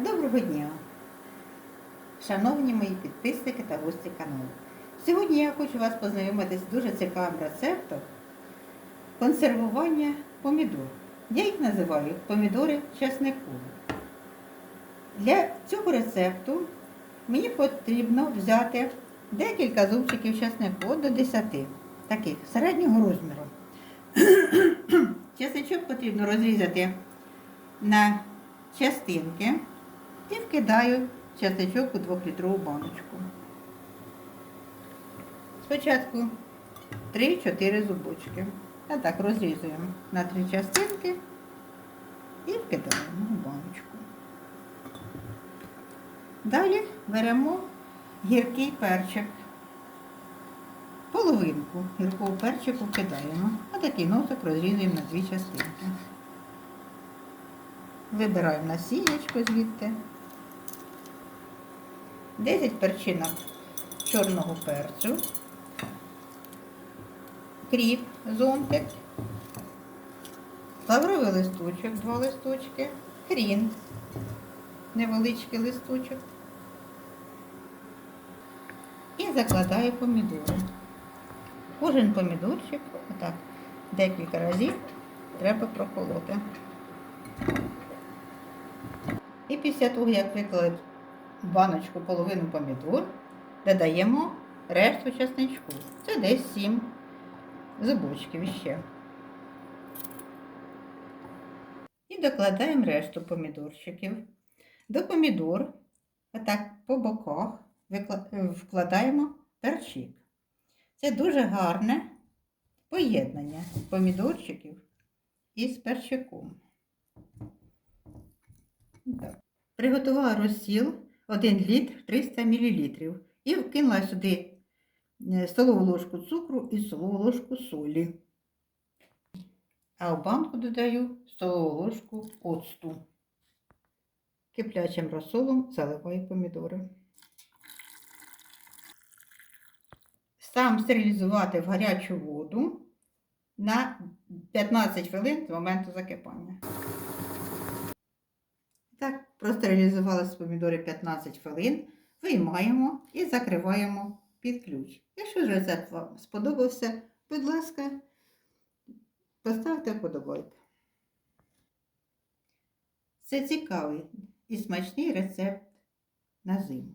Доброго дня, шановні мої підписники та гості каналу. Сьогодні я хочу вас познайомити з дуже цікавим рецептом консервування помідор. Я їх називаю помідори чесникові. Для цього рецепту мені потрібно взяти декілька зубчиків чеснику до 10, таких середнього розміру. Чесничок потрібно розрізати на частинки і вкидаю чесничок у 2-літрову баночку. Спочатку 3-4 зубочки. А так розрізуємо на три частинки і вкидаємо у баночку. Далі беремо гіркий перчик. Половинку гіркого перчику вкидаємо, а такий носик розрізуємо на дві частинки. Вибираємо насіннячко звідти. 10 перчинок чорного перцю, кріп, зонтик, лавровий листочок, два листочки, хрін, невеличкий листочок. І закладаю помідори. Кожен помідорчик, отак, декілька разів треба проколоти. І після того, як виклали баночку половину помідор, додаємо решту часничку. Це десь 7 зубочків ще. І докладаємо решту помідорчиків. До помідор, отак по боках, вкладаємо перчик. Це дуже гарне поєднання помідорчиків із перчиком. Так. Приготувала розсіл 1 літр 300 мл і вкинула сюди е, столову ложку цукру і столову ложку солі. А в банку додаю столову ложку оцту. Киплячим розсолом заливаю помідори. Ставимо стерилізувати в гарячу воду на 15 хвилин з моменту закипання. Простерилізувалися помідори 15 хвилин, виймаємо і закриваємо під ключ. Якщо рецепт вам сподобався, будь ласка, поставте вподобайку. Це цікавий і смачний рецепт на зиму.